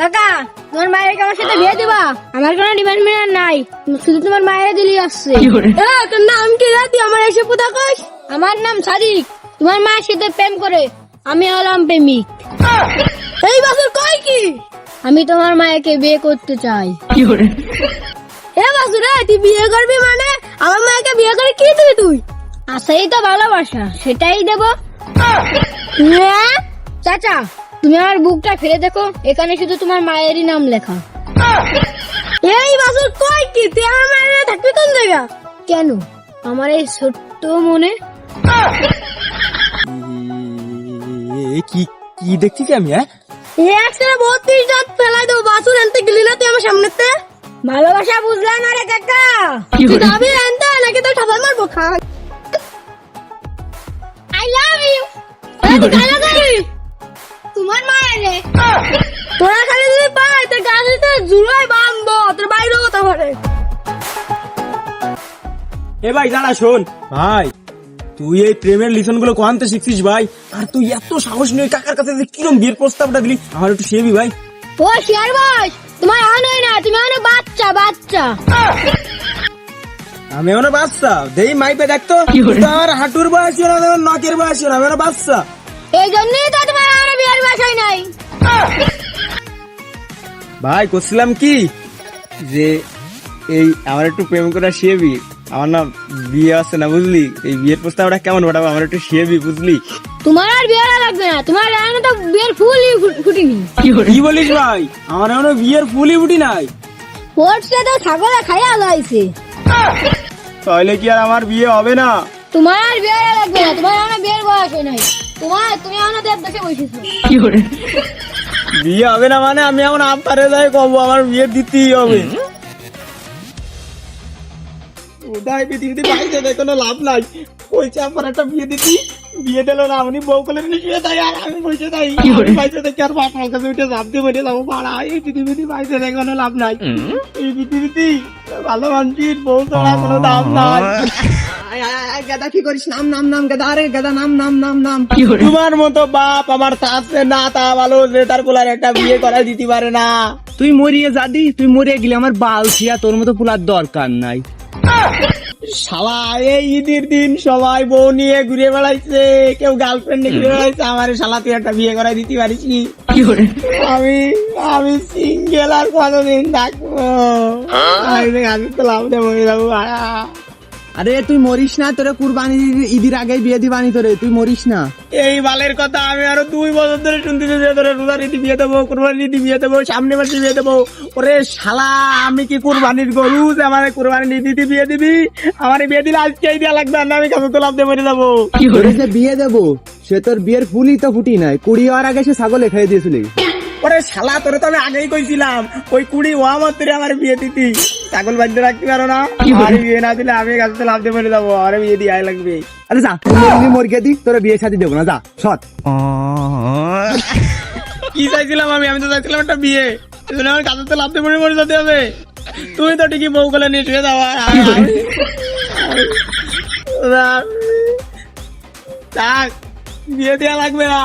কাকা তোমার মায়ের আমার সাথে বিয়ে দিবা? আমার কোনো ডিমান্ড নাই। শুধু তোমার মায়ের দিলি আসছে। তোর নাম কি রে? তুই আমার এসে পুতা কস। আমার নাম সাদিক। তোমার মায়ের সাথে প্রেম করে। আমি হলাম প্রেমিক। এই বছর কই কি? আমি তোমার মায়েকে বিয়ে করতে চাই। এ বাসু রে তুই বিয়ে করবি মানে? আমার মাকে বিয়ে করে কি দিবি তুই? আসাই তো ভালোবাসা সেটাই দেবো? চাচা তুমি আমার বুকটা ফেলে দেখো এখানে শুধু তোমার মায়েরই নাম লেখা। এই বাসুর কই কি? তুই আমার মায়ের থাকবি কোন জায়গা? কেন? আমার এই ছোট্ট মনে? এ কি কি দেখছি কি আমি হ্যাঁ? একসাথে বত্রিশ দাঁত ফেলাই দেবো বাসুর আনতে গেলি না তুই আমার সামনেতে? ভালোবাসা বুঝলাম না রে কাকা? তুই যাবি আনতে নাকি তো ঠাপার মারবো? খা। আই লাভ ইউ জুড়াই বাঁধবো তোর বাইরে হতে পারে এ ভাই দাঁড়া শোন। ভাই তুই এই প্রেমের লিসনগুলো কোয়ান্তে শিখছিস ভাই? আর তুই এত সাহস নিয়ে কাকার কাছে কিরম বিয়ের প্রস্তাবটা দিলি আমার একটু সেবি ভাই। ও শেয়ার বস তোমার আনোই না তুমি আনো বাচ্চা বাচ্চা। আমি এমন বাচ্চা দেই মাইপে দেখতো আমার হাঁটুর বয়সী না আমার নখের বয়সী না আমি এমন বাচ্চা। এই জন্যই তো তোমার আনো বিয়ার বাসায় নাই। ভাই করছিলাম কি? যে এই আমার একটু প্রেম করা শিয়েবি। আমার না বিয়ে আছে না বুঝলি? এই বিয়ের প্রস্তাবটা কেমন? পাঠাবো আমার একটু শিয়েবি বুঝলি? তোমার আর বিয়ার লাগবে না। তোমার আনো তো বিয়ের ফুলই ফুটিনি। কি বলিস ভাই? আমার এখনও বিয়ের ফুলই ফুটি নাই। ফোর্সে তো ছাগলে খাইয়া লাইছে তাহলে কি আর আমার বিয়ে হবে না? তোমার আর বিয়ার লাগবে না। তোমার আনো বিয়ের বয়স হয় নাই। তোমার তুমি আনো দেব দেখে বসেছো বিয়ে হবে না মানে আমি এখন আপারে যাই কব আমার বিয়ে দিতেই হবে। উদয় পৃথিবীতে বাইরে দেয় কোনো লাভ নাই। চাপার একটা বিয়ে দিতি বিয়ে দিল না উনি বউ কলে শুয়ে দেয় আর আমি বসে আমি বাইরে দেখি আর বাপ কাছে উঠে দিয়ে বেরিয়ে যাব এই পৃথিবীতে বাইরে দেয় কোনো লাভ নাই। এই পৃথিবীতে ভালো মানুষের বউ ছাড়া কোনো দাম নাই। গাদা কি করিস? নাম নাম নাম গাদা। আরে গাদা নাম নাম নাম নাম। তোমার মতো বাপ আমার থাকছে না তা ভালো যে তার কোলার একটা বিয়ে করা দিতে পারে না। তুই মরিয়ে যাদি তুই মরিয়ে গেলে আমার বাল ছিয়া তোর মতো পুলার দরকার নাই। শালা এই ঈদের দিন সবাই বউ নিয়ে ঘুরে বেড়াইছে কেউ গার্লফ্রেন্ড নিয়ে ঘুরে বেড়াইছে আমার শালা তুই একটা বিয়ে করাই দিতে পারিস নি? আমি আমি সিঙ্গেল আর কতদিন থাকব। আমি তো তো লাভ দেবো। আরে তুই মরিস না তোরে কুরবানি ঈদের আগে বিয়ে দিবানি তোরে তুই মরিস না। এই বালের কথা আমি আরও দুই বছর ধরে শুনতেছি যে তোরে রোজা রীতি বিয়ে দেবো কোরবানি রীতি বিয়ে দেবো সামনে মাসে বিয়ে দেবো। ওরে শালা আমি কি কোরবানির গরু যে আমার কোরবানি রীতি বিয়ে দিবি? আমার বিয়ে দিলে আজকেই দেওয়া লাগবে না আমি কাছে তো লাভ দিয়ে মরে যাব। তোরে যে বিয়ে দেবো সে তোর বিয়ের ফুলই তো ফুটি নাই কুড়ি হওয়ার আগে সে ছাগলে খেয়ে দিয়েছিলি। ওরে শালা তোরে তো আমি আগেই কইছিলাম ওই কুড়ি ওয়া মাত্রে আমার বিয়ে দিতি ছাগল বাঁধতে রাখতে পারো না। আর বিয়ে না দিলে আমি গাছে লাভ দিয়ে মরে যাব আর বিয়ে দিয়ে আয় লাগবে। আরে যা তুই মরিয়ে দি তোরে বিয়ে শাদি দেবো না যা সৎ। কি চাইছিলাম আমি? আমি তো চাইছিলাম একটা বিয়ে। এজন্য আমার কাছে তো লাভ দিয়ে মরে মরে যেতে হবে। তুই তো ঠিকই বউ গলে নিয়ে শুয়ে যাওয়া। থাক বিয়ে দেওয়া লাগবে না।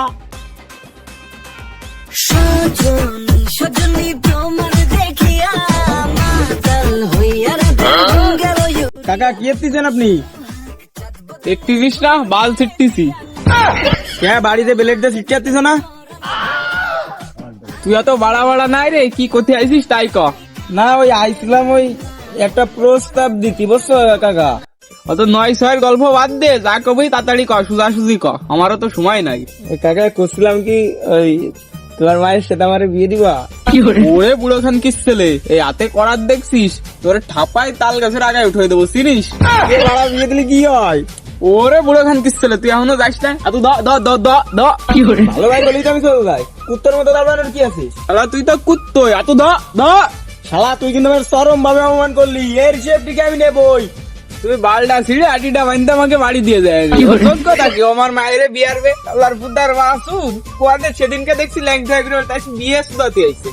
সজনী সজনী কাকা কি এসেছেন আপনি? একটিভিস না বাল ছিটতিছি। কে বাড়িতে বেলেট দিয়ে শিক্ষা না? তুই এত বাড়া বাড়া নাই রে কি করতে আইছিস তাই ক। না ওই আইছিলাম ওই একটা প্রস্তাব দিতি বুঝছ কাকা? অত নয় ছয়ের গল্প বাদ দে যা কবি তাড়াতাড়ি ক সুজা সুজি ক আমারও তো সময় নাই। কাকা করছিলাম কি ওই তোমার মায়ের সাথে আমার বিয়ে দিবা? ওরে বুড়ো খান কিস ছেলে এই হাতে করার দেখছিস? তোরে ঠাপায় তাল গাছের আগায় উঠে দেবো চিনিস? বিয়ে দিলে কি হয়? ওরে বুড়ো খান কিস ছেলে তুই এখনও যাস না? এত দ দ দ দ দ। ভালো ভাই বলি তো আমি চলে যাই কুত্তর মতো দাঁড়ানোর কি আছে? শালা তুই তো কুত্তই। এত দ দ। শালা তুই কিন্তু আমার চরম ভাবে অপমান করলি। এর সেফটিকে আমি নেবই। তুই বালটা ছিঁড়ে আটিটা বান্ধে আমাকে বাড়ি দিয়ে যায় সত্য থাকে আমার মায়ের বিয়ার বে আল্লাহর ফুদার মাসুদ কোয়াতে সেদিনকে দেখছি ল্যাংটা তাই বিয়ে সুদাতে আইছে